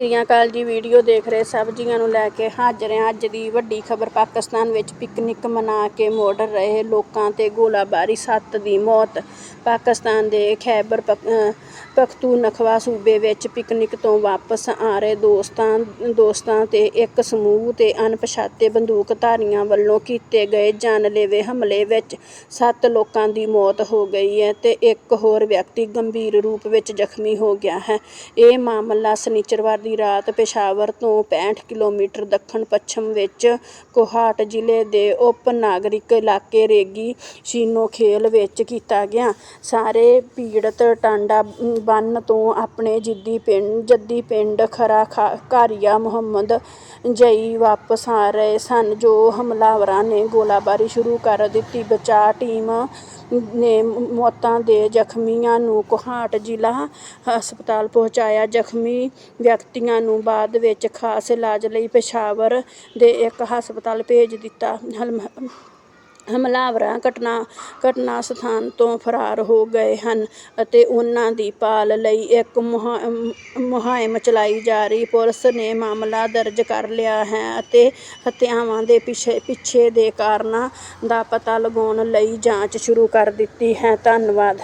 ਸ੍ਰੀ ਅਕਾਲ ਜੀ, ਵੀਡੀਓ ਦੇਖ ਰਹੇ ਸਭ ਜੀਆਂ ਨੂੰ ਲੈ ਕੇ ਹਾਜ਼ਰ ਹਾਂ ਅੱਜ ਦੀ ਵੱਡੀ ਖਬਰ। ਪਾਕਿਸਤਾਨ ਵਿੱਚ ਪਿਕਨਿਕ ਮਨਾ ਕੇ ਮੋੜ ਰਹੇ ਲੋਕਾਂ ਤੇ ਗੋਲਾਬਾਰੀ, ਸੱਤ ਦੀ ਮੌਤ। ਪਾਕਿਸਤਾਨ ਦੇ ਖੈਬਰ ਪਖਤੂਨਖਵਾ ਸੂਬੇ ਵਿੱਚ ਪਿਕਨਿਕ ਤੋਂ ਵਾਪਸ ਆ ਰਹੇ ਦੋਸਤਾਂ ਦੋਸਤਾਂ ਤੇ ਇੱਕ ਸਮੂਹ ਤੇ ਅਣਪਛਾਤੇ ਬੰਦੂਕਧਾਰੀਆਂ ਵੱਲੋਂ ਕੀਤੇ ਗਏ ਜਾਨਲੇਵੇ ਹਮਲੇ ਵਿੱਚ ਸੱਤ ਲੋਕਾਂ ਦੀ ਮੌਤ ਹੋ ਗਈ ਹੈ ਤੇ ਇੱਕ ਹੋਰ ਵਿਅਕਤੀ ਗੰਭੀਰ ਰੂਪ ਵਿੱਚ ਜ਼ਖਮੀ ਹੋ ਗਿਆ ਹੈ। ਇਹ ਮਾਮਲਾ ਸ਼ਨਿਚਰਵਾਰ ਦੀ ਰਾਤ ਪੇਸ਼ਾਵਰ ਤੋਂ 65 ਕਿਲੋਮੀਟਰ ਦੱਖਣ ਪੱਛਮ ਵਿੱਚ ਕੋਹਾਟ ਜ਼ਿਲ੍ਹੇ ਦੇ ਉਪ ਨਾਗਰਿਕ ਇਲਾਕੇ ਰੇਗੀ ਸ਼ੀਨੋ ਖੇਲ ਵਿੱਚ ਕੀਤਾ ਗਿਆ। ਸਾਰੇ ਪੀੜਤ ਟਾਂਡਾ ਬੰਨ ਤੋਂ ਆਪਣੇ ਜਿੱਦੀ ਪਿੰਡ, ਜੱਦੀ ਪਿੰਡ ਖਰਾ ਖਾ- ਘਾਰੀਆ ਮੁਹੰਮਦ ਜਈ ਵਾਪਸ ਆ ਰਹੇ ਸਨ, ਜੋ ਹਮਲਾਵਰਾਂ ਨੇ ਗੋਲਾਬਾਰੀ ਸ਼ੁਰੂ ਕਰ ਦਿੱਤੀ। ਬਚਾਅ ਟੀਮ ਨੇ ਮੌਤਾਂ ਦੇ ਜ਼ਖਮੀਆਂ ਨੂੰ ਕੋਹਾਟ ਜ਼ਿਲ੍ਹਾ ਹਸਪਤਾਲ ਪਹੁੰਚਾਇਆ। ਜ਼ਖਮੀ ਵਿਅਕਤੀਆਂ ਨੂੰ ਬਾਅਦ ਵਿੱਚ ਖਾਸ ਇਲਾਜ ਲਈ ਪੇਸ਼ਾਵਰ ਦੇ ਇੱਕ ਹਸਪਤਾਲ ਭੇਜ ਦਿੱਤਾ। ਹਲਮ- ਹਮਲਾਵਰਾਂ ਘਟਨਾ ਘਟਨਾ ਸਥਾਨ ਤੋਂ ਫਰਾਰ ਹੋ ਗਏ ਹਨ ਅਤੇ ਉਹਨਾਂ ਦੀ ਭਾਲ ਲਈ ਇੱਕ ਮੁਹਿੰਮ ਮੁਹਿੰਮ ਚਲਾਈ ਜਾ ਰਹੀ ਪੁਲਿਸ ਨੇ ਮਾਮਲਾ ਦਰਜ ਕਰ ਲਿਆ ਹੈ ਅਤੇ ਹੱਤਿਆਵਾਂ ਦੇ ਪਿੱਛੇ ਪਿੱਛੇ ਦੇ ਕਾਰਨਾਂ ਦਾ ਪਤਾ ਲਗਾਉਣ ਲਈ ਜਾਂਚ ਸ਼ੁਰੂ ਕਰ ਦਿੱਤੀ ਹੈ। ਧੰਨਵਾਦ।